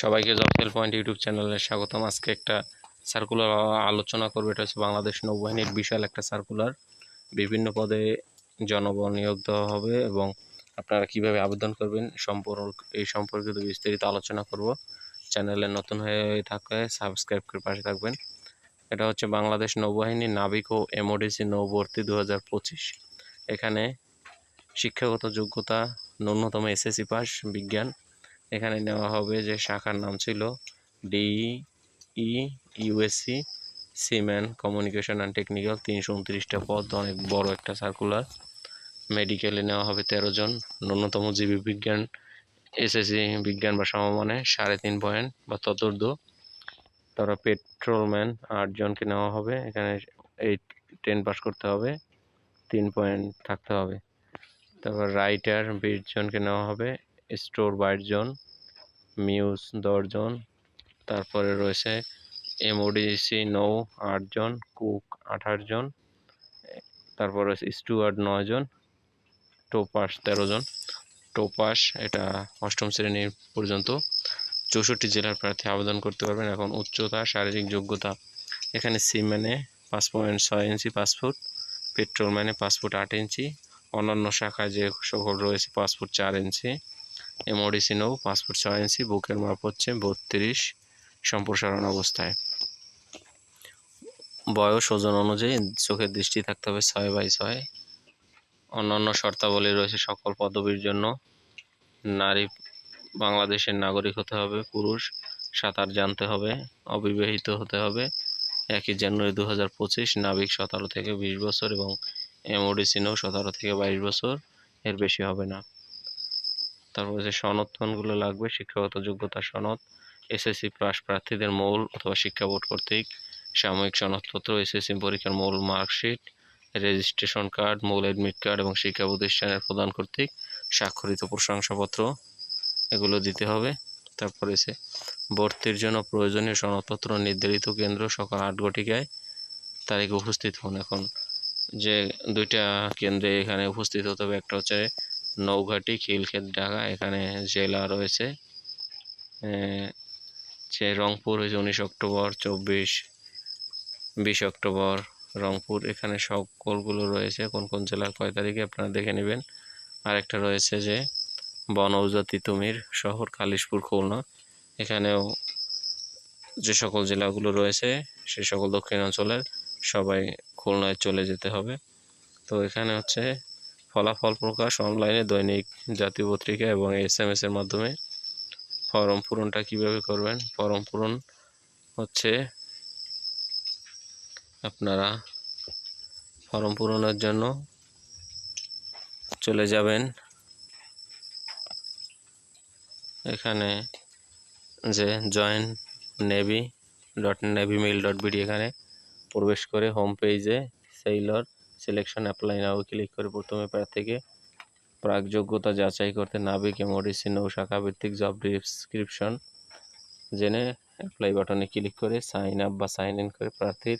সবাইকে জবসেল point YouTube চ্যানেলে স্বাগতম। আজকে একটা সার্কুলার আলোচনা করবে। এটা হচ্ছে বাংলাদেশ নৌবাহিনীর বিশাল একটা সার্কুলার বিভিন্ন পদে জনবল নিয়োগ দেওয়া হবে এবং আপনারা কীভাবে আবেদন করবেন সম্পর্ক এই সম্পর্কিত বিস্তারিত আলোচনা করব। চ্যানেলে নতুন হয়ে থাকলে সাবস্ক্রাইব করে পাশে থাকবেন। এটা হচ্ছে বাংলাদেশ নৌবাহিনী নাবিক ও এমওডিসি নৌভর্তি দু এখানে শিক্ষাগত যোগ্যতা, ন্যূনতম এসএসসি পাস, বিজ্ঞান এখানে নেওয়া হবে যে শাখার নাম ছিল D E USC seaman communication and technical তিনশো উনত্রিশটা পদ, অনেক বড় একটা সার্কুলার মেডিকেলে নেওয়া হবে তেরো জন, ন্যূনতম জীবী বিজ্ঞান এসএসসি বিজ্ঞান বা সমমানে সাড়ে তিন পয়েন্ট বা ততর্ধ তারপর পেট্রোলম্যান আটজনকে নেওয়া হবে, এখানে এই টেন পাস করতে হবে, তিন পয়েন্ট থাকতে হবে। তারপর রাইটার বিশ জনকে নেওয়া হবে স্টোর বাইশ জন মিউজ দশজন তারপরে রয়েছে এমওডিসি নৌ আটজন কুক জন, তারপর রয়েছে স্টুয়ার্ড নয় জন, টোপাস জন। টোপাস এটা অষ্টম শ্রেণি পর্যন্ত। চৌষট্টি জেলার প্রার্থী আবেদন করতে পারবেন। এখন উচ্চতা, শারীরিক যোগ্যতা। এখানে সিম্যানে পাঁচ পয়েন্ট ছয় ইঞ্চি, পাঁচ ফুট। পেট্রোলম্যানে পাঁচ ফুট আট ইঞ্চি। অন্যান্য শাখায় যে সকল রয়েছে ফুট চার ইঞ্চি। এমওডিসি নৌ পাঁচ ফুট ছয় বুকের মাপ হচ্ছে বত্রিশ, সম্প্রসারণ অবস্থায়। বয়স, ওজন অনুযায়ী চোখের দৃষ্টি থাকতে হবে ছয় বাই ছয়। অন্যান্য শর্তাবলী রয়েছে সকল পদবীর জন্য। নারী, বাংলাদেশের নাগরিক হতে হবে, পুরুষ, সাঁতার জানতে হবে, অবিবাহিত হতে হবে। একই জানুয়ারি দু হাজার পঁচিশ, নাবিক সতেরো থেকে বিশ বছর এবং এমওডিসি নৌ সতেরো থেকে বাইশ বছর, এর বেশি হবে না। তারপর যে সনদগুলো লাগবে, শিক্ষাগত যোগ্যতা সনদ এসএসসি পাস প্রার্থীদের মূল অথবা শিক্ষা বোর্ড কর্তৃক, সাময়িক সনদপত্র এসএসসি পরীক্ষার মূল মার্কশিট রেজিস্ট্রেশন কার্ড মূল অ্যাডমিট কার্ড এবং শিক্ষা প্রতিষ্ঠানের প্রদান কর্তৃক স্বাক্ষরিত প্রশংসাপত্র এগুলো দিতে হবে। তারপরে সে ভর্তির জন্য প্রয়োজনীয় সনদপত্র নির্ধারিত কেন্দ্র সকাল আট ঘটিকায় তারিখে উপস্থিত হন। এখন যে দুইটা কেন্দ্রে এখানে উপস্থিত হতে হবে, একটা হচ্ছে নৌঘাটি খিলক্ষেত ঢাকা, এখানে জেলা রয়েছে। যে রংপুর হয়েছে উনিশ অক্টোবর, চব্বিশ, বিশ অক্টোবর, রংপুর। এখানে সকলগুলো রয়েছে। কোন কোন জেলার কয় তারিখে আপনারা দেখে নেবেন। আরেকটা রয়েছে যে বনৌজা তিতুমির শহর, কালিশপুর, খুলনা। এখানেও যে সকল জেলাগুলো রয়েছে, সে সকল দক্ষিণাঞ্চলের সবাই খুলনায় চলে যেতে হবে। তো এখানে হচ্ছে ফলাফল প্রকাশ অনলাইনে দৈনিক জাতীয় পত্রিকা এবং এস এম এর মাধ্যমে। ফর্ম পূরণটা কীভাবে করবেন? ফর্ম পূরণ হচ্ছে আপনারা ফর্ম পূরণের জন্য চলে যাবেন। এখানে যে join navy dot navy mail dot BD এখানে প্রবেশ করে হোম পেজে sailor selection apply now click করে প্রথমে প্রার্থীকে প্রাক যোগ্যতা যাচাই করতে নাবিক এমওডিসি নৌ শাখা ভিত্তিক জব ডিসক্রিপশন জেনে অ্যাপ্লাই বাটনে ক্লিক করে সাইন আপ বা সাইন ইন করে প্রার্থীর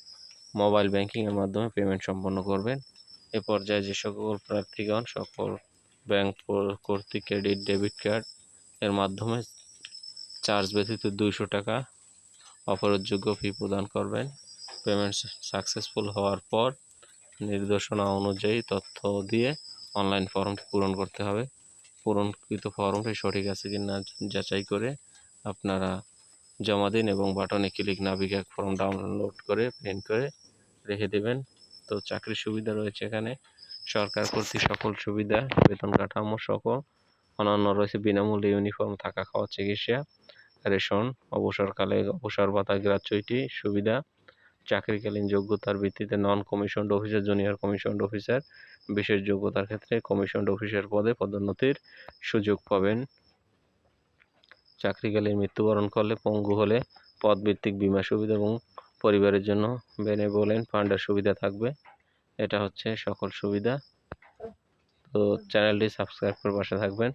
মোবাইল ব্যাংকিংয়ের মাধ্যমে পেমেন্ট সম্পন্ন করবেন। এ পর্যায়ে যে সকল প্রার্থীগণ, সকল ব্যাংক কর্তৃক ক্রেডিট ডেবিট কার্ড এর মাধ্যমে চার্জ ব্যতীত দুইশো টাকা অফারযোগ্য ফি প্রদান করবেন। পেমেন্ট সাকসেসফুল হওয়ার পর নির্দেশনা অনুযায়ী তথ্য দিয়ে অনলাইন ফর্মটি পূরণ করতে হবে। পূরণকৃত ফর্মটি সঠিক আছে কি না যাচাই করে আপনারা জমা দিন এবং বাটনে ক্লিক নাবিক এক ফর্ম ডাউনলোড করে প্রিন্ট করে রেখে দেবেন। তো চাকরির সুবিধা রয়েছে এখানে। সরকার কর্তৃক সকল সুবিধা, বেতন কাঠামো সকল অন্যান্য রয়েছে। বিনামূল্যে ইউনিফর্ম থাকা খাওয়া, চিকিৎসা, রেশন, অবসরকালে অবসর ভাতা গ্রাচুইটি সুবিধা চাকরিকালীন যোগ্যতার ভিত্তিতে non commissioned officer junior commissioned officer বিশেষ যোগ্যতার ক্ষেত্রে কমিশনড অফিসার পদে পদোন্নতির সুযোগ পাবেন। চাকরিকালীন মৃত্যুবরণ করলে পঙ্গু হলে পদভিত্তিক বিমা সুবিধা এবং পরিবারের জন্য বেনেভোলেন্ট ফান্ডের সুবিধা থাকবে। এটা হচ্ছে সকল সুবিধা। তো চ্যানেলটি সাবস্ক্রাইব করে পাশে থাকবেন।